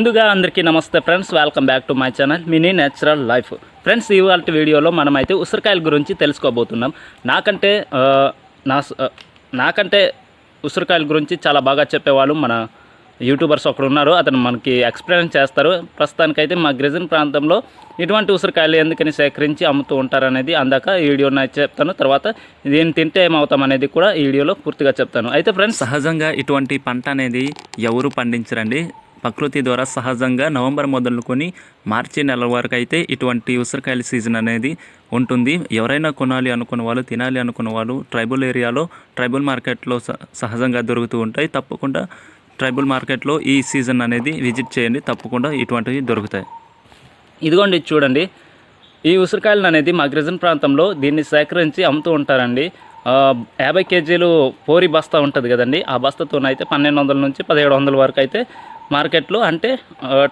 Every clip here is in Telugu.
ముందుగా అందరికీ నమస్తే friends welcome back to my channel mini natural life. Friends ఇవాళ వీడియోలో మనమైతే ఉసిరికాయల గురించి తెలుసుకోబోతున్నాం. నాకంటే నా స- నాకంటే ఉసిరికాయల గురించి చాలా బాగా చెప్పేవాళ్ళు మన యూట్యూబర్స్ ఒకడు ఉన్నారు. అతను మనకి ఎక్స్ప్లెయిన్ చేస్తారు. ప్రస్తుతానికైతే మా గిరిజన ప్రాంతంలో ఇటువంటి ఉసిరికాయలు ఎందుకని సేకరించి అమ్ముతూ ఉంటారనేది అందాక ఈ వీడియోని చెప్తాను. తర్వాత దీన్ని తింటే ఏమవుతాం అనేది కూడా ఈ వీడియోలో పూర్తిగా చెప్తాను. అయితే ఫ్రెండ్స్ సహజంగా ఇటువంటి పంట అనేది ఎవరు పండించరండి? ప్రకృతి ద్వారా సహజంగా నవంబర్ మొదలుకొని మార్చి నెల వరకు అయితే ఇటువంటి ఉసిరికాయల సీజన్ అనేది ఉంటుంది. ఎవరైనా కొనాలి అనుకున్న వాళ్ళు తినాలి అనుకున్న వాళ్ళు ట్రైబల్ ఏరియాలో ట్రైబల్ మార్కెట్లో స- సహజంగా దొరుకుతూ ఉంటాయి. తప్పకుండా ట్రైబల్ మార్కెట్లో ఈ సీజన్ అనేది విజిట్ చేయండి. తప్పకుండా ఇటువంటివి దొరుకుతాయి. ఇదిగోండి ఇది చూడండి. ఈ ఉసిరికాయలను అనేది మా గిరిజన ప్రాంతంలో దీన్ని సేకరించి అమ్ముతూ ఉంటారండి. యాభై కేజీలు పోరి బస్తా ఉంటుంది కదండి. ఆ బస్తాతోనైతే పన్నెండు వందల నుంచి పదిహేడు వందల వరకు అయితే మార్కెట్లో అంటే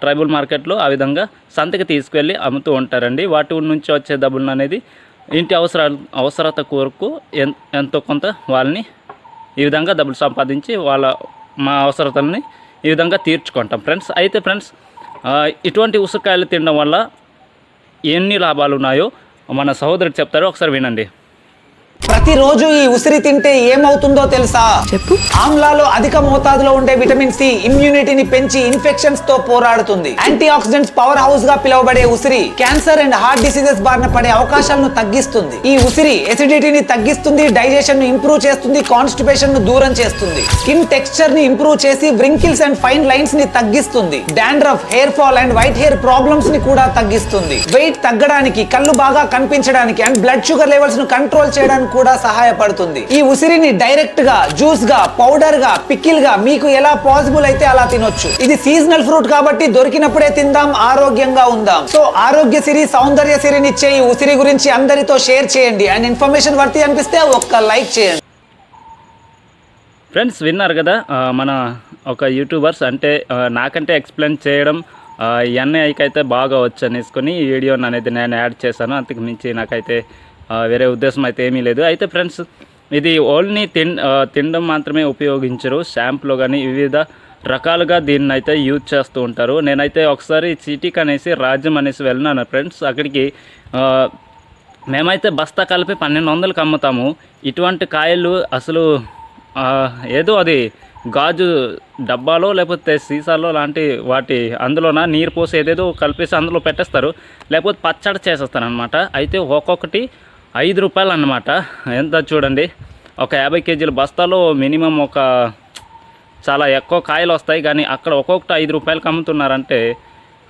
ట్రైబల్ మార్కెట్లో ఆ విధంగా సంతకి తీసుకెళ్ళి అమ్ముతూ ఉంటారండి. వాటి నుంచి వచ్చే డబ్బులను అనేది ఇంటి అవసరాలు అవసరత కొరకు ఎంతో కొంత వాళ్ళని ఈ విధంగా డబ్బులు సంపాదించి వాళ్ళ మా అవసరతల్ని ఈ విధంగా తీర్చుకుంటాం ఫ్రెండ్స్. అయితే ఫ్రెండ్స్ ఇటువంటి ఉసిరికాయలు తినడం వల్ల ఎన్ని లాభాలు ఉన్నాయో మన సహోదరుడు చెప్తారో. ఒకసారి వినండి. ప్రతిరోజు ఈ ఉసిరి తింటే ఏమవుతుందో తెలుసా? చెప్పు. ఆమ్లాలో అధిక మోతాదులో ఉండే విటమిన్ సి ఇమ్యూనిటీని పెంచి ఇన్ఫెక్షన్స్తో పోరాడుతుంది. యాంటీ ఆక్సిడెంట్స్ పవర్ హౌస్గా పిలువబడే ఉసిరి క్యాన్సర్ అండ్ హార్ట్ డిసీజెస్ బారిన పడే అవకాశాలను తగ్గిస్తుంది. ఈ ఉసిరి ఎసిడిటీని తగ్గిస్తుంది డైజెషన్ను ఇంప్రూవ్ చేస్తుంది కాన్స్టిపేషన్ను దూరం చేస్తుంది. స్కిన్ టెక్స్చర్ని ఇంప్రూవ్ చేసి వ్రింకిల్స్ అండ్ ఫైన్ లైన్స్ని తగ్గిస్తుంది. Dandruff hair fall and white hair ప్రాబ్లమ్స్ని కూడా తగ్గిస్తుంది. వెయిట్ తగ్గడానికి కళ్ళు బాగా కనిపించడానికి అండ్ బ్లడ్ షుగర్ లెవెల్స్ను కంట్రోల్ చేయడానికి కూడా సహాయపడుతుంది. ఈ ఉసిరిని డైరెక్ట్గా జ్యూస్గా పౌడర్గా పికిల్గా మీకు ఎలా పాసిబుల్ అయితే అలా తినొచ్చు. ఇది సీజనల్ ఫ్రూట్ కాబట్టి దొరికినప్పుడే తిందాం ఆరోగ్యంగా ఉందాం. సో ఆరోగ్య సిరి సౌందర్య సిరినిచ్చే ఈ ఉసిరి గురించి అందరితో షేర్ చేయండి. అండ్ ఇన్ఫర్మేషన్ వర్తి అనిపిస్తే ఒక్క లైక్ చేయండి. ఫ్రెండ్స్ విన్నారు కదా మన ఒక యూట్యూబర్స్ అంటే నాకంటే ఎక్స్ప్లెయిన్ చేయడం ఎన్ఐకి అయితే బాగా వచ్చు అనేసుకొని ఈ వీడియోని అనేది నేను యాడ్ చేశాను. అంతకు మించి నాకైతే వేరే ఉద్దేశం అయితే ఏమీ లేదు. అయితే ఫ్రెండ్స్ ఇది ఓన్లీ తిన్ తినడం మాత్రమే ఉపయోగించరు. షాంపులో కానీ వివిధ రకాలుగా దీన్ని అయితే యూజ్ చేస్తూ ఉంటారు. నేనైతే ఒకసారి సిటీకి అనేసి రాజ్యం అనేసి వెళ్ళినాను ఫ్రెండ్స్. అక్కడికి మేమైతే బస్తా కలిపి పన్నెండు వందలకి అమ్ముతాము. ఇటువంటి కాయలు అసలు ఏదో అది గాజు డబ్బాలో లేకపోతే సీసాలో లాంటి వాటి అందులోన నీరు పోసి ఏదేదో కలిపేసి అందులో పెట్టేస్తారు. లేకపోతే పచ్చడి చేసేస్తారు అనమాట అయితే ఒక్కొక్కటి ఐదు రూపాయలు అన్నమాట ఎంత చూడండి. ఒక యాభై కేజీల బస్తాలో మినిమం ఒక చాలా ఎక్కువ కాయలు వస్తాయి. కానీ అక్కడ ఒక్కొక్కటి ఐదు రూపాయలకి అమ్ముతున్నారంటే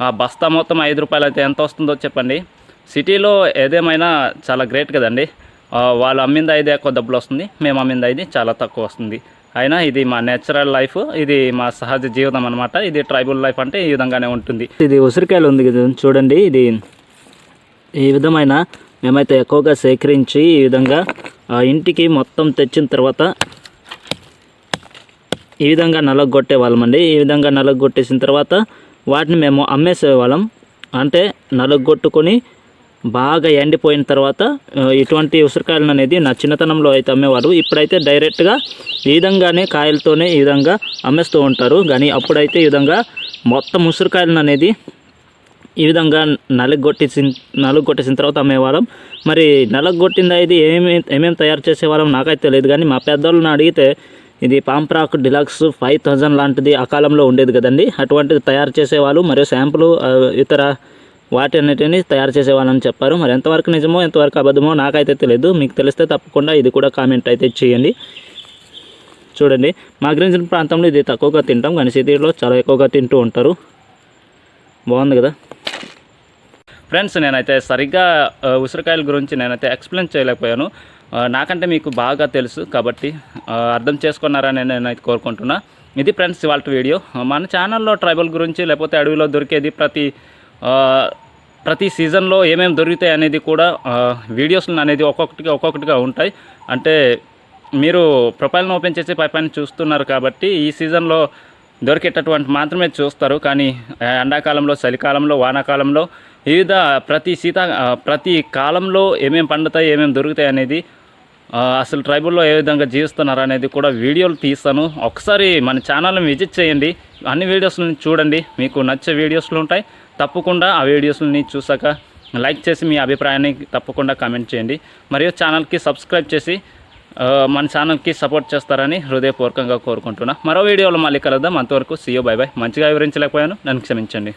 ఆ బస్తా మొత్తం ఐదు రూపాయలు అయితే ఎంత వస్తుందో చెప్పండి. సిటీలో ఏదేమైనా చాలా గ్రేట్ కదండి. వాళ్ళు అమ్మింది ఐదు ఎక్కువ డబ్బులు వస్తుంది. మేము అమ్మింది ఐదు చాలా తక్కువ వస్తుంది. అయినా ఇది మా నేచురల్ లైఫ్ ఇది మా సహజ జీవితం అనమాట ఇది ట్రైబల్ లైఫ్ అంటే ఈ విధంగానే ఉంటుంది. ఇది ఉసిరికాయలు ఉంది కదా చూడండి. ఇది ఈ విధమైన మేమైతే ఎక్కువగా సేకరించి ఈ విధంగా ఆ, ఇంటికి మొత్తం తెచ్చిన తర్వాత ఈ విధంగా నలగొట్టే వాళ్ళమండి. ఈ విధంగా నలగొట్టేసిన తర్వాత వాటిని మేము అమ్మేసేవాళ్ళం అంటే నలగొట్టుకొని బాగా ఎండిపోయిన తర్వాత ఇటువంటి ఉసిరికాయలను అనేది నా చిన్నతనంలో అయితే అమ్మేవారు. ఇప్పుడైతే డైరెక్ట్గా ఈ విధంగానే కాయలతోనే ఈ విధంగా అమ్మేస్తూ ఉంటారు. కానీ అప్పుడైతే ఈ విధంగా మొత్తం ఉసిరికాయలను అనేది ఈ విధంగా నలగొట్టేసిన నలుగొట్టేసిన తర్వాత అమ్మేవాళ్ళం. మరి నలగొట్టింది ఇది ఏమేమి ఏమేమి తయారు చేసేవాళ్ళం నాకైతే తెలియదు కానీ మా పెద్దోళ్ళని అడిగితే ఇది పాంప్రాక్ డిలక్స్ ఫైవ్ థౌజండ్ లాంటిది ఆ కాలంలో ఉండేది కదండి. అటువంటిది తయారు చేసేవాళ్ళు మరియు శాంపుల్ ఇతర వాటి అన్నిటిని తయారు చేసేవాళ్ళని చెప్పారు. మరి ఎంతవరకు నిజమో ఎంతవరకు అబద్ధమో నాకైతే తెలియదు. మీకు తెలిస్తే తప్పకుండా ఇది కూడా కామెంట్ అయితే చేయండి. చూడండి మా గిరిజన ప్రాంతంలో ఇది తక్కువగా తింటాం కానీ సిటీలో చాలా ఎక్కువగా తింటూ ఉంటారు. బాగుంది కదా? ఫ్రెండ్స్ నేనైతే సరిగ్గా ఉసిరికాయల గురించి నేనైతే ఎక్స్ప్లెయిన్ చేయలేకపోయాను. నాకంటే మీకు బాగా తెలుసు కాబట్టి అర్థం చేసుకున్నారని నేనైతే కోరుకుంటున్నా. ఇది ఫ్రెండ్స్ ఇవాళ వీడియో. మన ఛానల్లో ట్రైబల్ గురించి లేకపోతే అడవిలో దొరికేది ప్రతి ప్రతి సీజన్లో ఏమేమి దొరుకుతాయి అనేది కూడా వీడియోస్ అనేది ఒక్కొక్కటిగా ఒక్కొక్కటిగా ఉంటాయి. అంటే మీరు ప్రొఫైల్ని ఓపెన్ చేసి పై పైన చూస్తున్నారు కాబట్టి ఈ సీజన్లో దొరికేటటువంటి మాత్రమే చూస్తారు. కానీ ఎండాకాలంలో చలికాలంలో వానాకాలంలో వివిధ ప్రతి శీత ప్రతి కాలంలో ఏమేమి పండుతాయి ఏమేమి దొరుకుతాయి అనేది అసలు ట్రైబుల్లో ఏ విధంగా జీవిస్తున్నారు అనేది కూడా వీడియోలు తీస్తాను. ఒకసారి మన ఛానల్ని విజిట్ చేయండి. అన్ని వీడియోస్ని చూడండి. మీకు నచ్చే వీడియోస్లు ఉంటాయి. తప్పకుండా ఆ వీడియోస్ని చూసాక లైక్ చేసి మీ అభిప్రాయాన్ని తప్పకుండా కామెంట్ చేయండి. మరియు ఛానల్కి సబ్స్క్రైబ్ చేసి మన ఛానల్కి సపోర్ట్ చేస్తారని హృదయపూర్వకంగా కోరుకుంటున్నా. మరో వీడియోలో మళ్ళీ కలుద్దాం. అంతవరకు సీయో బై బై. మంచిగా వివరించలేకపోయాను. నన్ను క్షమించండి.